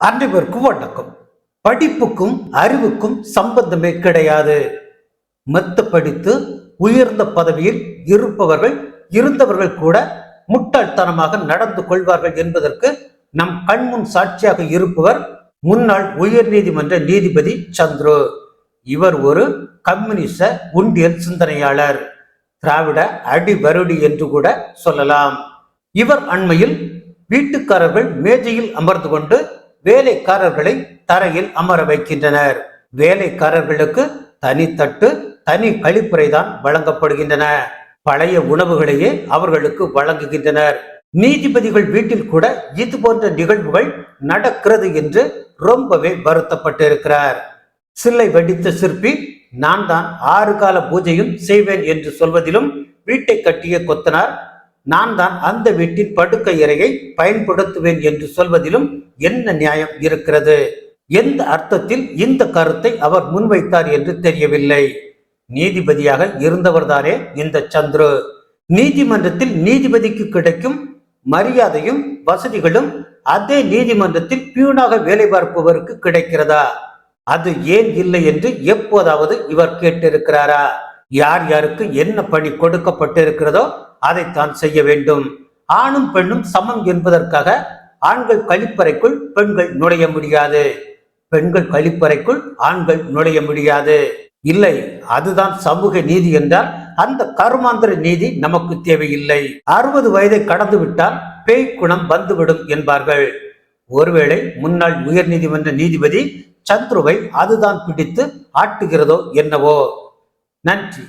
அன்றைவருக்கும் வணக்கம் படிப்புக்கும் அறிவுக்கும் சம்பந்தமே கிடையாது. மெத்த படித்து உயர்ந்த பதவியில் இருப்பவர்கள் இருந்தவர்கள் கூட முட்டாள்தனமாக நடந்து கொள்வார்கள் என்பதற்கு நம் கண்முன் சாட்சியாக இருப்பவர் முன்னாள் உயர் நீதிமன்ற நீதிபதி சந்துரு. இவர் ஒரு கம்யூனிச உண்டியல் சிந்தனையாளர் திராவிட அடிவருடி என்று கூட சொல்லலாம். இவர் அண்மையில் வீட்டுக்காரர்கள் மேஜையில் அமர்ந்து கொண்டு வேலைக்காரர்களை தரையில் அமர வைக்கின்றனர். வேலைக்காரர்களுக்கு தனித்தட்டு தனி கழிப்பறை தான் வழங்கப்படுகின்றன. பழைய உணவுகளையே அவர்களுக்கு வழங்குகின்றனர். நீதிபதிகள் வீட்டில் கூட இது போன்ற நிகழ்வுகள் நடக்கிறது என்று ரொம்பவே வருத்தப்பட்டிருக்கிறார். சில்லை வடித்த சிற்பி நான் தான் ஆறு கால பூஜையும் செய்வேன் என்று சொல்வதிலும் வீட்டை கட்டிய கொத்தனார் நான் தான் அந்த வீட்டின் படுக்கை அறையை பயன்படுத்துவேன் என்று சொல்வதிலும் என்ன நியாயம் இருக்கிறது? எந்த அர்த்தத்தில் இந்த கருத்தை அவர் முன்வைத்தார் என்று தெரியவில்லை. நீதிபதியாக இருந்தவர்தானே இந்த சந்துரு. நீதிமன்றத்தில் நீதிபதிக்கு கிடைக்கும் மரியாதையும் வசதிகளும் அதே நீதிமன்றத்தில் பியூனாக வேலை பார்ப்பவருக்கு கிடைக்கிறதா? அது ஏன் இல்லை என்று எப்போதாவது இவர் கேட்டிருக்கிறாரா? யார் யாருக்கு என்ன பணி கொடுக்கப்பட்டிருக்கிறதோ அதைத்தான் செய்ய வேண்டும். ஆணும் பெண்ணும் சமம் என்பதற்காக ஆண்கள் கழிப்பறைக்குள் பெண்கள் நுழைய முடியாது. பெண்கள் கழிப்பறைக்குள் ஆண்கள் நுழைய முடியாது. இல்லை அதுதான் சமூக நீதி என்றால் அந்த கருமாந்திர நீதி நமக்கு தேவையில்லை. அறுபது வயதை கடந்து விட்டால் பேய் குணம் வந்துவிடும் என்பார்கள். ஒருவேளை முன்னாள் உயர்நீதிமன்ற நீதிபதி சந்துருவை அதுதான் பிடித்து ஆட்டுகிறதோ என்னவோ? நன்றி.